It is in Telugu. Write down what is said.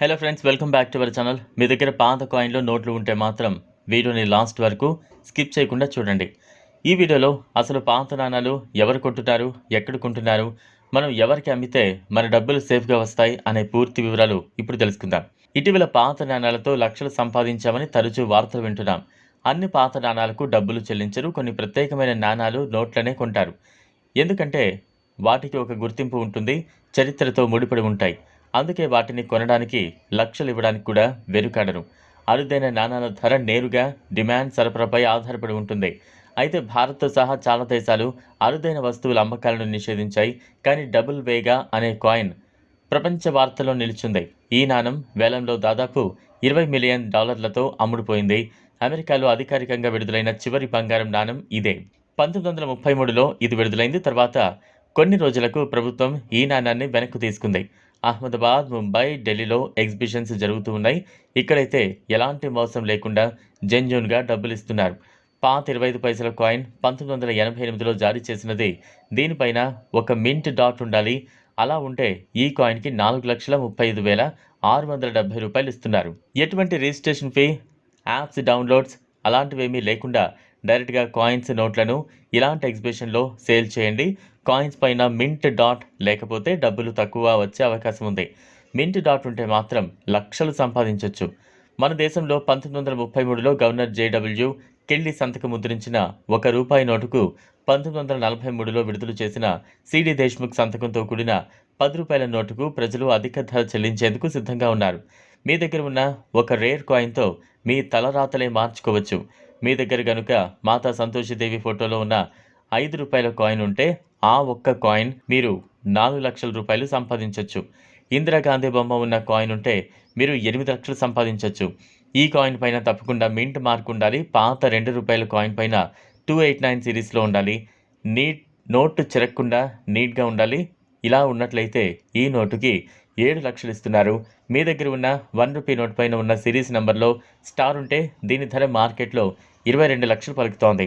Hello friends welcome back to our channel మీ దగ్గర పాత కాయిన్లో నోట్లు ఉంటే మాత్రం వీడియోని లాస్ట్ వరకు స్కిప్ చేయకుండా చూడండి. ఈ వీడియోలో అసలు పాత నాణాలు ఎవరు కొంటున్నారు ఎక్కడ కొంటున్నారు మనం ఎవరికి అమ్మితే మన డబ్బులు సేఫ్గా వస్తాయి అనే పూర్తి వివరాలు ఇప్పుడు తెలుసుకుందాం. ఇటీవల పాత నాణాలతో లక్షలు సంపాదించామని తరచూ వార్తలు వింటున్నాం. అన్ని పాత నాణాలకు డబ్బులు చెల్లించరు కొన్ని ప్రత్యేకమైన నాణాలు నోట్లనే కొంటారు. ఎందుకంటే వాటికి ఒక గుర్తింపు ఉంటుంది చరిత్రతో ముడిపడి ఉంటాయి. అందుకే వాటిని కొనడానికి లక్షలు ఇవ్వడానికి కూడా వెనుకాడరు. అరుదైన నాణాల ధర నేరుగా డిమాండ్ సరఫరాపై ఆధారపడి ఉంటుంది. అయితే భారత్తో సహా చాలా దేశాలు అరుదైన వస్తువుల అమ్మకాలను నిషేధించాయి. కానీ డబుల్ వేగా అనే కాయిన్ ప్రపంచ వార్తలో నిలిచింది. ఈ నాణం వేలంలో దాదాపు ఇరవై మిలియన్ డాలర్లతో అమ్ముడుపోయింది. అమెరికాలో అధికారికంగా విడుదలైన చివరి బంగారం నాణం ఇదే. పంతొమ్మిది వందల ముప్పై మూడులో ఇది విడుదలైంది. తర్వాత కొన్ని రోజులకు ప్రభుత్వం ఈ నాణాన్ని వెనక్కు తీసుకుంది. అహ్మదాబాద్ ముంబై ఢిల్లీలో ఎగ్జిబిషన్స్ జరుగుతూ ఉన్నాయి. ఇక్కడైతే ఎలాంటి మోసం లేకుండా జెన్యున్గా డబ్బులు ఇస్తున్నారు పాత ఇరవై ఐదు పైసల కాయిన్ పంతొమ్మిది వందల ఎనభై ఎనిమిదిలో జారీ చేసినది. దీనిపైన ఒక మింట్ డాట్ ఉండాలి. అలా ఉంటే ఈ కాయిన్కి నాలుగు లక్షల ముప్పై ఐదు వేల ఆరు వందల డెబ్బై రూపాయలు ఇస్తున్నారు. ఎటువంటి రిజిస్ట్రేషన్ ఫీ యాప్స్ డౌన్లోడ్స్ అలాంటివేమీ లేకుండా డైరెక్ట్గా కాయిన్స్ నోట్లను ఇలాంటి ఎగ్జిబిషన్లో సేల్ చేయండి. కాయిన్స్ పైన మింట్ డాట్ లేకపోతే డబ్బులు తక్కువ వచ్చే అవకాశం ఉంది. మింట్ డాట్ ఉంటే మాత్రం లక్షలు సంపాదించవచ్చు మన దేశంలో పంతొమ్మిది వందల ముప్పై మూడులో గవర్నర్ జేడబ్ల్యూ కెళ్ళి సంతకం ముద్రించిన ఒక రూపాయి నోటుకు పంతొమ్మిది వందల నలభై మూడులో విడుదల చేసిన సిడి దేశ్ముఖ్ సంతకంతో కూడిన పది రూపాయల నోటుకు ప్రజలు అధిక ధర చెల్లించేందుకు సిద్ధంగా ఉన్నారు. మీ దగ్గర ఉన్న ఒక రేర్ కాయిన్తో మీ తలరాతలే మార్చుకోవచ్చు. మీ దగ్గర గనుక మాతా సంతోషిదేవి ఫోటోలో ఉన్న ఐదు రూపాయల కాయిన్ ఉంటే ఆ ఒక్క కాయిన్ మీరు నాలుగు లక్షల రూపాయలు సంపాదించవచ్చు ఇందిరాగాంధీ బొమ్మ ఉన్న కాయిన్ ఉంటే మీరు ఎనిమిది లక్షలు సంపాదించవచ్చు ఈ కాయిన్ పైన తప్పకుండా మింట్ మార్క్ ఉండాలి. పాత రెండు రూపాయల కాయిన్ పైన టూ ఎయిట్ నైన్ సిరీస్లో ఉండాలి. నీట్ నోటు చిరక్కుండా నీట్గా ఉండాలి. ఇలా ఉన్నట్లయితే ఈ నోటుకి ఏడు లక్షలు ఇస్తున్నారు. మీ దగ్గర ఉన్న వన్ రూపీ నోట్ పైన ఉన్న సిరీస్ నెంబర్లో స్టార్ ఉంటే దీని ధర మార్కెట్లో ఇరవై రెండు లక్షలు పలుకుతోంది.